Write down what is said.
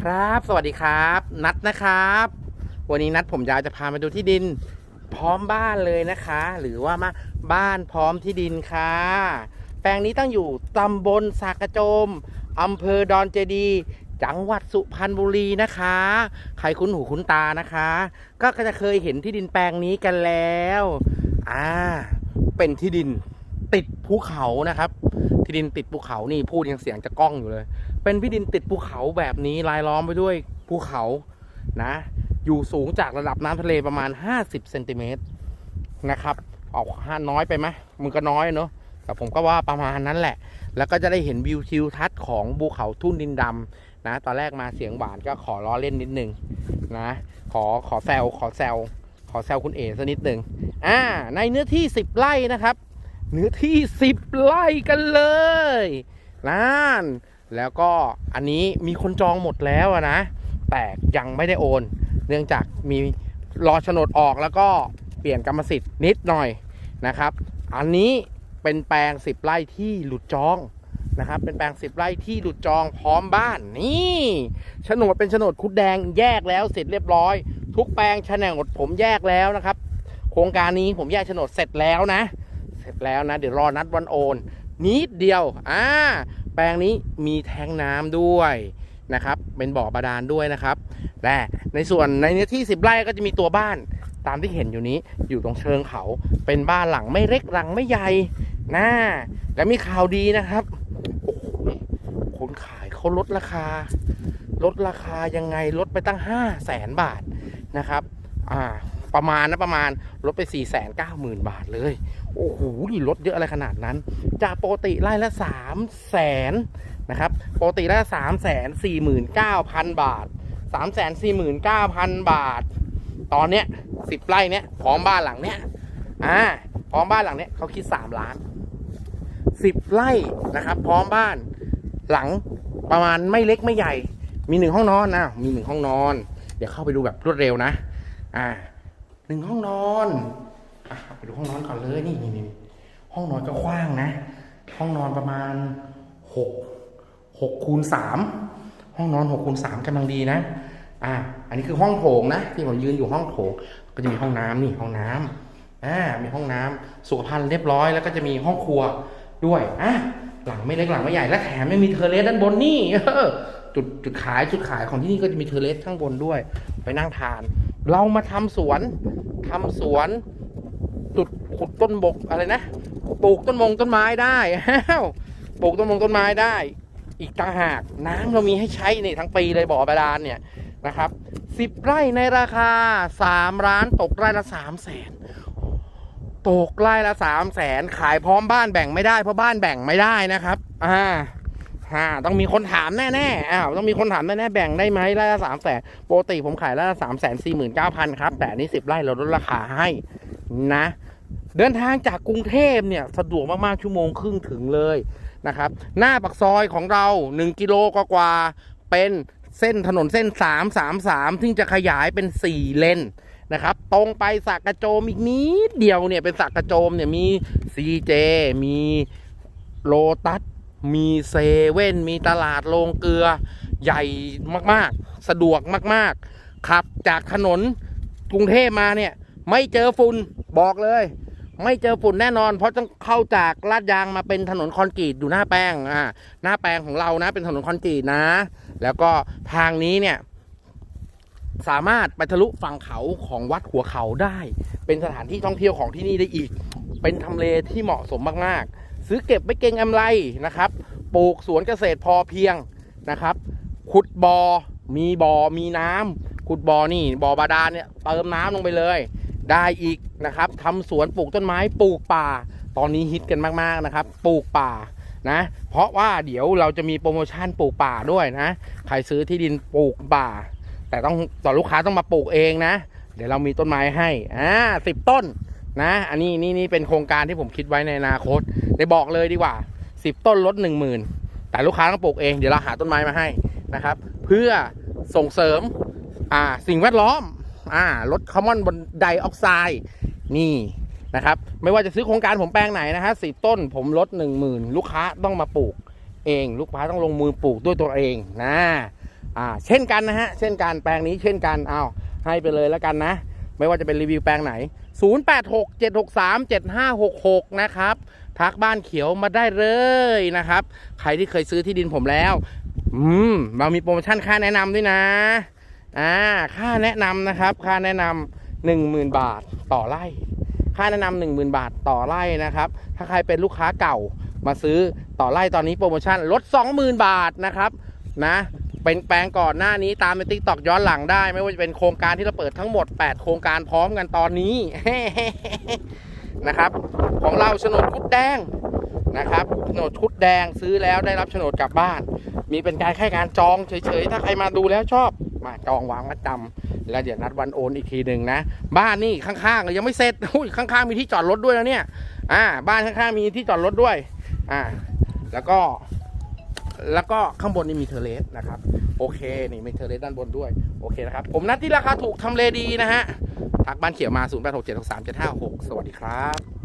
ครับ สวัสดีครับ นัดนะครับ วันนี้นัดผมยาวจะพามาดูที่ดิน พร้อมบ้านเลยนะคะ หรือว่ามาบ้านพร้อมที่ดินค่ะ แปลงนี้ตั้งอยู่ตำบลสากระโจมอำเภอดอนเจดี จังหวัดสุพรรณบุรีนะคะ ใครคุ้นหูคุ้นตานะคะ ก็จะเคยเห็นที่ดินแปลงนี้กันแล้วอ่าเป็นที่ดินติดภูเขานะครับ ที่ดินติดภูเขานี่พูดยังเสียงจะก้องอยู่เลย เป็นที่ดินติดภูเขาแบบนี้รายล้อมไปด้วยภูเขานะ อยู่สูงจากระดับน้ำทะเลประมาณ 50เซนติเมตรนะครับออกห้าน้อยไปไหมมันก็น้อยเนอะแต่ผมก็ว่าประมาณนั้นแหละ แล้วก็จะได้เห็นวิวทิวทัศน์ของภูเขาทุ่นดินดำนะ ตอนแรกมาเสียงหวานก็ขอล้อเล่นนิดนึงนะ ขอขอแซวขอแซวขอแซวคุณเอ๋สักนิดหนึ่งอ่า ในเนื้อที่ 10 ไร่นะครับ เนื้อที่ 10 ไร่กันเลย นั่นแล้วก็อันนี้มีคนจองหมดแล้วนะ แต่ยังไม่ได้โอน เนื่องจากมีรอโฉนดออกแล้วก็เปลี่ยนกรรมสิทธิ์นิดหน่อยนะครับ อันนี้เป็นแปลง 10 ไร่ที่หลุดจองนะครับ เป็นแปลง 10 ไร่ที่หลุดจองพร้อมบ้านนี่โฉนดเป็นโฉนดคุดแดงแยกแล้วเสร็จเรียบร้อย ทุกแปลงโฉนดผมแยกแล้วนะครับ โครงการนี้ผมแยกโฉนดเสร็จแล้วนะ เสร็จแล้วนะ เดี๋ยวรอนัดวันโอนนิดเดียว อ่า แปลงนี้มีแทงน้ำด้วยนะครับ เป็นบ่อบาดาลด้วยนะครับ และในส่วนในเนื้อที่ 10 ไร่ก็จะมีตัวบ้านตามที่เห็นอยู่นี้อยู่ตรงเชิงเขาเป็นบ้านหลังไม่เล็กหลังไม่ใหญ่นะและมีข่าวดีนะครับโอ้โหคนขายเขาลดราคา ลดราคายังไงลดไปตั้ง 5 0 0แสนบาทนะครับ อ่า ประมาณนะประมาณลดไป 4 9 0 0 0 0 บาทเลย โอ้โหลดเยอะอะไรขนาดนั้น จากปกติไร่ละ 3 0 0แสนนะครับปกติไร่ละ 3 4 9 0 0 0 บาท 3 4 9 0 0 0 บาท ตอนเนี้ย10ไร่เนี้ยพร้อมบ้านหลังเนี้ยอ่าพร้อมบ้านหลังเนี้ยเขาคิด 3 ล้าน 10 ไร่นะครับ พร้อมบ้านหลังประมาณไม่เล็กไม่ใหญ่ มีหนึ่งห้องนอนนะมีหนึ่งห้องนอน เดี๋ยวเข้าไปดูแบบรวดเร็วนะ อ่า หนึ่งห้องนอนอะไปดูห้องนอนก่อนเลยนี่นี่นี่ห้องนอนก็กว้างนะ ห้องนอนประมาณหกหกคูณสามห้องนอนหกคูณสามกำลังดีนะ อ่า อันนี้คือห้องโถงนะ ที่ผมยืนอยู่ห้องโถง ก็จะมีห้องน้ำนี่ห้องน้ำอ่ามีห้องน้ำสุขภัณฑ์เรียบร้อย แล้วก็จะมีห้องครัวด้วยอะหลังไม่เล็กหลังไม่ใหญ่และแถมยังมีเทเลสด้านบนนี่จุดจุดขายจุดขายของที่นี่ก็จะมีเทเลสข้างบนด้วย ไปนั่งทาน เรามาทำสวนทำสวนจุดขุดต้นบกอะไรนะปลูกต้นมงต้นไม้ได้อ้าวปลูกต้นมงต้นไม้ได้ อีกต่างหากน้ำเรามีให้ใช้นี่ทั้งปีเลยบ่อบาดาลเนี่ยนะครับสิบไร่ในราคาสามล้านตกไร่ละสามแสนตกไร่ละสามแสนขายพร้อมบ้านแบ่งไม่ได้เพราะบ้านแบ่งไม่ได้นะครับ อ่า อ่าต้องมีคนถามแน่ๆอ้าวต้องมีคนถามแน่ๆแบ่งได้ไหมไร่ละสามแสนปกติผมขายไร่ละสามแสนสี่หมื่นเก้าพันครับ แต่นนี้สิบไร่เราลดราคาให้นะ เดินทางจากกรุงเทพเนี่ยสะดวกมากๆชั่วโมงครึ่งถึงเลยนะครับ หน้าปักซอยของเรา 1 กิโลกว่าๆเป็นเส้นถนนเส้น 333 ซึ่งจะขยายเป็น 4 เลนนะครับ ตรงไปสักกระโจมอีกนิดเดียวเนี่ยเป็นสักกระโจมเนี่ยมี CJ มีโลตัส มีเซเว่นมีตลาดโรงเกลือใหญ่มากๆ สะดวกมากๆ ขับจากถนนกรุงเทพมาเนี่ย ไม่เจอฝุ่นบอกเลย ไม่เจอฝุ่นแน่นอน เพราะต้องเข้าจากลาดยางมาเป็นถนนคอนกรีตอยู่หน้าแป้งอ่าหน้าแปลงของเรานะ เป็นถนนคอนกรีตนะ แล้วก็ทางนี้เนี่ยสามารถไปทะลุฝั่งเขาของวัดหัวเขาได้ เป็นสถานที่ท่องเที่ยวของที่นี่ได้อีก เป็นทำเลที่เหมาะสมมากๆ ซื้อเก็บไว้เก่งกำไรนะครับ ปลูกสวนเกษตรพอเพียงนะครับ ขุดบอ่อมีบ่อมีน้ำขุดบ่อนี่บ่อบาดาลเนี่ยเติมน้ำลงไปเลย ได้อีกนะครับทำสวนปลูกต้นไม้ปลูกป่า ตอนนี้ฮิตกันมากๆนะครับ ปลูกป่านะ เพราะว่าเดี๋ยวเราจะมีโปรโมชั่นปลูกป่าด้วยนะ ใครซื้อที่ดินปลูกป่า แต่ต้องต่อลูกค้าต้องมาปลูกเองนะ เดี๋ยวเรามีต้นไม้ให้อ่าสิบต้น นะ อันนี้นี่นี่เป็นโครงการที่ผมคิดไว้ในอนาคตได้บอกเลยดีกว่าสิบต้นลดหนึ่งหมื่นแต่ลูกค้าต้องปลูกเอง เดี๋ยวเราหาต้นไม้มาให้นะครับ เพื่อส่งเสริมอ่าสิ่งแวดล้อมอ่าลดคาร์บอนบนไดออกไซด์นี่นะครับ ไม่ว่าจะซื้อโครงการผมแปลงไหนนะฮะสิบต้นผมลดหนึ่งหมื่นลูกค้าต้องมาปลูกเอง ลูกค้าต้องลงมือปลูกด้วยตัวเองนะอ่าเช่นกันนะฮะ เช่นกันแปลงนี้เช่นกันเอาให้ไปเลยแล้วกันนะ ไม่ว่าจะเป็นรีวิวแปลงไหน 0867637566 นะครับทักบ้านเขียวมาได้เลยนะครับ ใครที่เคยซื้อที่ดินผมแล้ว อืมเรามีโปรโมชั่นค่าแนะนำด้วยนะ อ่า ค่าแนะนำนะครับ ค่าแนะนำหนึ่งหมื่นบาทต่อไร่ ค่าแนะนำหนึ่งหมื่นบาทต่อไร่นะครับ ถ้าใครเป็นลูกค้าเก่ามาซื้อต่อไร่ตอนนี้โปรโมชั่นลด20,000บาทนะครับ นะ เป็นแปลงก่อนหน้านี้ตามในติ๊กตอกย้อนหลังได้ ไม่ว่าจะเป็นโครงการที่เราเปิดทั้งหมด 8 โครงการพร้อมกันตอนนี้นะครับ ของเราโฉนดคุดแดงนะครับโฉนดคุดแดงซื้อแล้วได้รับโฉนดกลับบ้าน มีเป็นการแค่การจองเฉยๆ ถ้าใครมาดูแล้วชอบ มาจองวางมัดจำแล้วเดี๋ยวนัดวันโอนอีกทีหนึ่งนะ บ้านนี่ข้างๆยังไม่เสร็จอุ้ยข้างๆมีที่จอดรถด้วยแล้วเนี่ย อ่า บ้านข้างๆมีที่จอดรถด้วย อ่า แล้วก็ แล้วก็ข้างบนนี่มีเทเลสนะครับ โอเค นี่มีเทเลสด้านบนด้วย โอเคนะครับ ผมนัดที่ราคาถูกทำเลดีนะฮะ ทักบ้านเขียวมา 0 8 6 7 6 3 7 5 6สวัสดีครับ